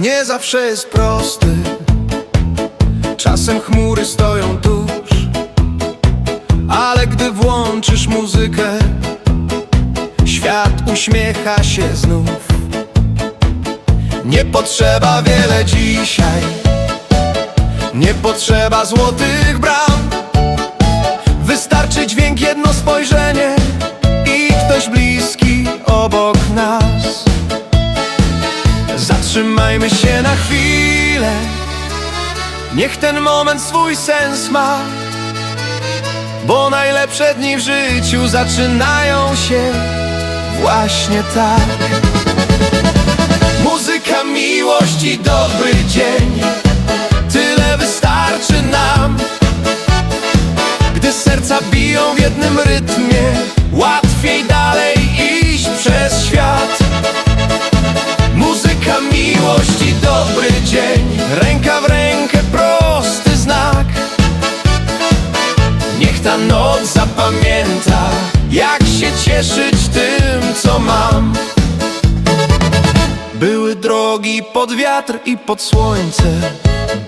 Nie zawsze jest prosty. Czasem chmury stoją tuż. Ale gdy włączysz muzykę Świat uśmiecha się znów. Nie potrzeba wiele dzisiaj. Nie potrzeba złotych bram. Wystarczy dźwięk, jedno spojrzenie I ktoś bliski obok Zatrzymajmy się na chwilę. Niech ten moment swój sens ma. Bo najlepsze dni w życiu zaczynają się właśnie tak. Muzyka, miłość i dobry dzień. Tyle wystarczy nam. Gdy serca biją w jednym rytmie Łatwiej dalej iść przez świat miłość i dobry dzień. Ręka w rękę, prosty znak. Niech ta noc zapamięta Jak się cieszyć tym, co mam. Były drogi pod wiatr i pod słońce.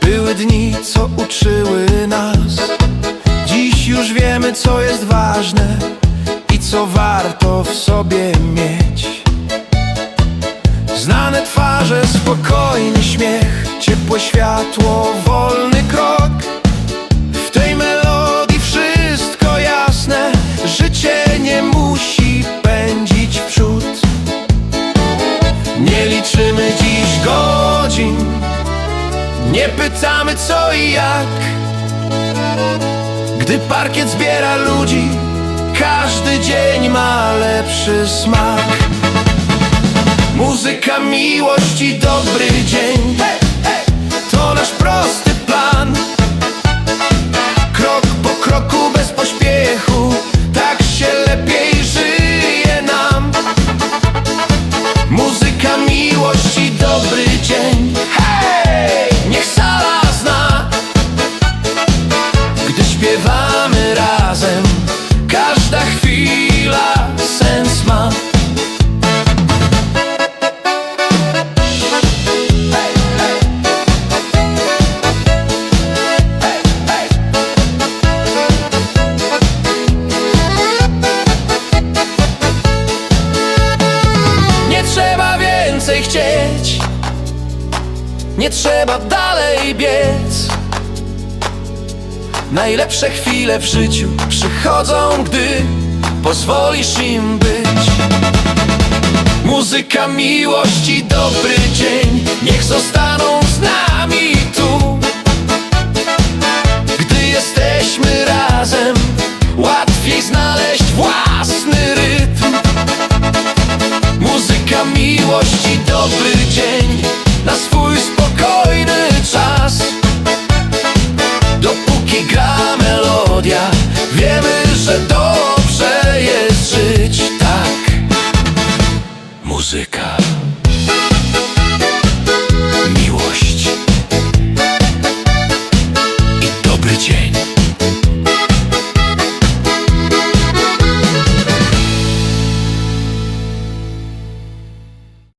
Były dni, co uczyły nas. Dziś już wiemy, co jest ważne I co warto w sobie mieć Znane twarze, spokojny śmiech Ciepłe światło, wolny krok. W tej melodii wszystko jasne Życie nie musi pędzić w przód. Nie liczymy dziś godzin Nie pytamy co i jak. Gdy parkiet zbiera ludzi Każdy dzień ma lepszy smak Muzyka, miłość i dobry dzień. To nasz prosty chcieć. Nie trzeba dalej biec. Najlepsze chwile w życiu przychodzą, gdy pozwolisz im być. Muzyka, miłość i dobry dzień. Niech zostaną